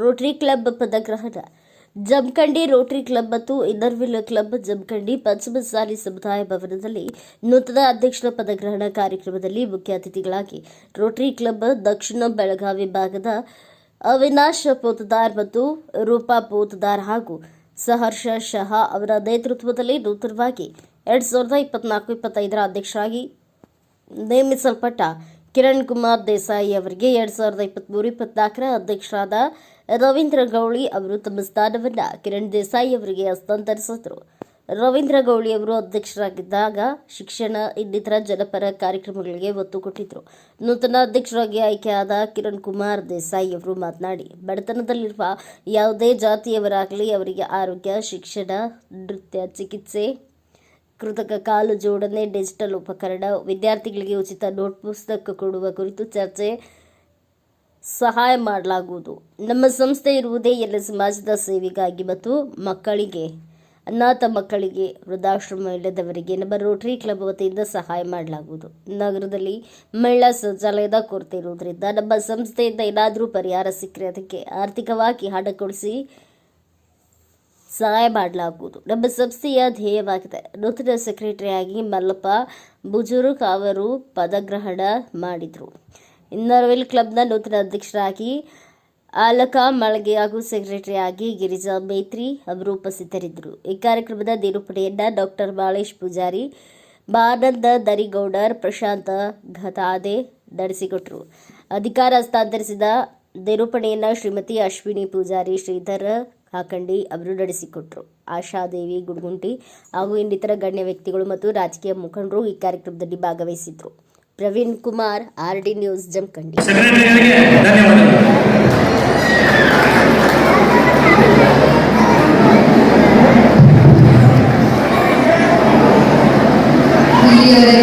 Rotary club ಪದಗ್ರಹಣ Jamkhandi Rotary club ಮತ್ತು inner wheel club Jamkhandi Panchamasali ಸಮುದಾಯ ಭವನದಲ್ಲಿ ನೂತನ ಅಧ್ಯಕ್ಷರ ಪದಗ್ರಹಣ ಕಾರ್ಯಕ್ರಮದಲ್ಲಿ ಮುಖ್ಯ ಅತಿಥಿಗಳಾಗಿ ರೋಟರಿ ಕ್ಲಬ್ ದಕ್ಷಿಣ ಬೆಳಗಾವಿ ಭಾಗದ ಅವಿನಾಶ್ ಪೋತದಾರ್ ಮತ್ತು ರೂಪಾ ಪೋತದಾರ್ ಹಾಗೂ ಸಹರ್ಷ ಶಹಾ ಅವರ ನೇತೃತ್ವದಲ್ಲಿ ನೂತನವಾಗಿ ಎರಡ್ ಸಾವಿರದ ಇಪ್ಪತ್ನಾಲ್ಕು ಇಪ್ಪತ್ತೈದರ ಅಧ್ಯಕ್ಷರಾಗಿ ನೇಮಿಸಲ್ಪಟ್ಟ ಕಿರಣ್ ಕುಮಾರ್ ದೇಸಾಯಿ ಅವರಿಗೆ ಎರಡ್ ಸಾವಿರದ ಇಪ್ಪತ್ಮೂರು ಇಪ್ಪತ್ನಾಲ್ಕರ ಅಧ್ಯಕ್ಷರಾದ ರವೀಂದ್ರ ಗೌಳಿ ಅವರು ತಮ್ಮ ಸ್ಥಾನವನ್ನು ಕಿರಣ್ ದೇಸಾಯಿ ಅವರಿಗೆ ಹಸ್ತಾಂತರಿಸಿದರು. ರವೀಂದ್ರ ಗೌಳಿ ಅವರು ಅಧ್ಯಕ್ಷರಾಗಿದ್ದಾಗ ಶಿಕ್ಷಣ ಇನ್ನಿತರ ಜನಪರ ಕಾರ್ಯಕ್ರಮಗಳಿಗೆ ಒತ್ತು ಕೊಟ್ಟಿದ್ದರು ನೂತನ ಅಧ್ಯಕ್ಷರಾಗಿ ಆಯ್ಕೆಯಾದ ಕಿರಣ್ ಕುಮಾರ್ ದೇಸಾಯಿ ಅವರು ಮಾತನಾಡಿ, ಬಡತನದಲ್ಲಿರುವ ಯಾವುದೇ ಜಾತಿಯವರಾಗಲಿ ಅವರಿಗೆ ಆರೋಗ್ಯ, ಶಿಕ್ಷಣ, ನೃತ್ಯ, ಚಿಕಿತ್ಸೆ, ಕೃತಕ ಕಾಲು ಜೋಡಣೆ, ಡಿಜಿಟಲ್ ಉಪಕರಣ, ವಿದ್ಯಾರ್ಥಿಗಳಿಗೆ ಉಚಿತ ನೋಟ್ ಪುಸ್ತಕ ಕೊಡುವ ಕುರಿತು ಚರ್ಚೆ ಸಹಾಯ ಮಾಡಲಾಗುವುದು. ನಮ್ಮ ಸಂಸ್ಥೆ ಇರುವುದೇ ಎಲ್ಲ ಸಮಾಜದ ಸೇವೆಗಾಗಿ ಮತ್ತು ಮಕ್ಕಳಿಗೆ ಅನಾಥ ಮಕ್ಕಳಿಗೆ ವೃದ್ಧಾಶ್ರಮ ಇಲ್ಲದವರಿಗೆ ನಮ್ಮ ರೋಟರಿ ಕ್ಲಬ್ ವತಿಯಿಂದ ಸಹಾಯ ಮಾಡಲಾಗುವುದು. ನಗರದಲ್ಲಿ ಮಹಿಳಾ ಶೌಚಾಲಯದ ಕೊರತೆ ಇರುವುದರಿಂದ ನಮ್ಮ ಸಂಸ್ಥೆಯಿಂದ ಏನಾದರೂ ಪರಿಹಾರ ಸಿಕ್ಕರೆ ಅದಕ್ಕೆ ಆರ್ಥಿಕವಾಗಿ ಹಣ ಕೊಡಿಸಿ ಸಹಾಯ ಮಾಡಲಾಗುವುದು. ನಮ್ಮ ಸಂಸ್ಥೆಯ ಧ್ಯೇಯವಾಗಿದೆ. ನೂತನ ಸೆಕ್ರೆಟರಿಯಾಗಿ ಮಲ್ಲಪ್ಪ ಬುಜುರ್ಗ್ ಅವರು ಪದಗ್ರಹಣ ಮಾಡಿದರು. ಇನ್ನರ್ವೆಲ್ ಕ್ಲಬ್ನ ನೂತನ ಅಧ್ಯಕ್ಷರಾಗಿ ಆಲಕ, ಮಳಗೆ ಹಾಗೂ ಸೆಕ್ರೆಟರಿಯಾಗಿ ಗಿರಿಜಾ ಮೇತ್ರಿ ಅವರು ಉಪಸ್ಥಿತರಿದ್ದರು. ಈ ಕಾರ್ಯಕ್ರಮದ ನಿರೂಪಣೆಯನ್ನ ಡಾಕ್ಟರ್ ಬಾಳೇಶ್ ಪೂಜಾರಿ ಬಾನಂದ ದರಿಗೌಡರ್, ಪ್ರಶಾಂತ ಘತಾದೆ ನಡೆಸಿಕೊಟ್ರು. ಅಧಿಕಾರ ಹಸ್ತಾಂತರಿಸಿದ ನಿರೂಪಣೆಯನ್ನ ಶ್ರೀಮತಿ ಅಶ್ವಿನಿ ಪೂಜಾರಿ ಶ್ರೀಧರ್ ಕಾಕಂಡಿ ಅವರು ನಡೆಸಿಕೊಟ್ರು. ಆಶಾದೇವಿ ಗುಡ್ಗುಂಟಿ ಹಾಗೂ ಇನ್ನಿತರ ಗಣ್ಯ ವ್ಯಕ್ತಿಗಳು ಮತ್ತು ರಾಜಕೀಯ ಮುಖಂಡರು ಈ ಕಾರ್ಯಕ್ರಮದಲ್ಲಿ ಭಾಗವಹಿಸಿದ್ರು. Praveen Kumar, R D news, Jamkhandi. Señor.